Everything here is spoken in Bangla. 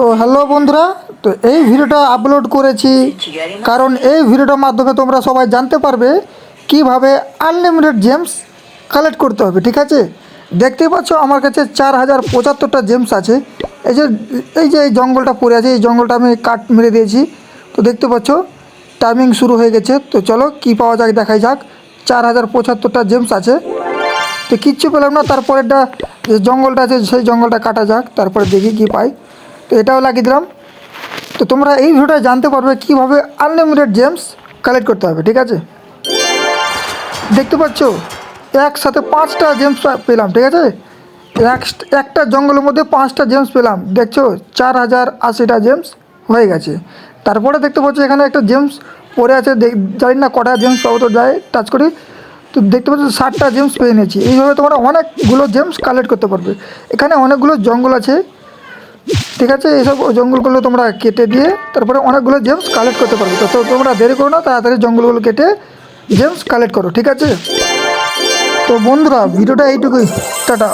তো হ্যালো বন্ধুরা, তো এই ভিডিওটা আপলোড করেছি কারণ এই ভিডিওটার মাধ্যমে তোমরা সবাই জানতে পারবে কীভাবে আনলিমিটেড জেমস কালেক্ট করতে হবে, ঠিক আছে? দেখতেই পাচ্ছ আমার কাছে চার হাজার পঁচাত্তরটা জেমস আছে। এই যে এই যে এই জঙ্গলটা পড়ে আছে, এই জঙ্গলটা আমি কাট মেরে দিয়েছি। তো দেখতে পাচ্ছ টাইমিং শুরু হয়ে গেছে। তো চলো কি পাওয়া যাক দেখাই যাক। চার হাজার পঁচাত্তরটা জেমস আছে। তো কিচ্ছু পেলাম না, তারপরেরটা জঙ্গলটা আছে, সেই জঙ্গলটা কাটা যাক, তারপরে দেখি কি পাই। তো এটাও লাগিয়ে দিলাম। তো তোমরা এই ভিডিওটা জানতে পারবে কীভাবে আনলিমিটেড জেমস কালেক্ট করতে হবে, ঠিক আছে? দেখতে পাচ্ছ, একসাথে পাঁচটা জেমস পেলাম, ঠিক আছে? এক, একটা জঙ্গলের মধ্যে পাঁচটা জেমস পেলাম, দেখছ? চার হাজার আশিটা জেমস হয়ে গেছে। তারপরে দেখতে পাচ্ছ, এখানে একটা জেমস পড়ে আছে জানি না কটা জেমস পাবো তো যাই টাচ করি। তো দেখতে পাচ্ছ, ষাটটা জেমস পেয়ে নিয়েছি। এইভাবে তোমরা অনেকগুলো জেমস কালেক্ট করতে পারবে। এখানে অনেকগুলো জঙ্গল আছে ঠিক আছে এইসব জঙ্গলগুলো তোমরা কেটে দিয়ে তারপরে অনেকগুলো জেমস কালেক্ট করতে পারবে। তো তোমরা দেরি করো না, তাড়াতাড়ি জঙ্গলগুলো কেটে জেমস কালেক্ট করো, ঠিক আছে? তো বন্ধুরা, ভিডিওটা এইটুকুই। টাটা।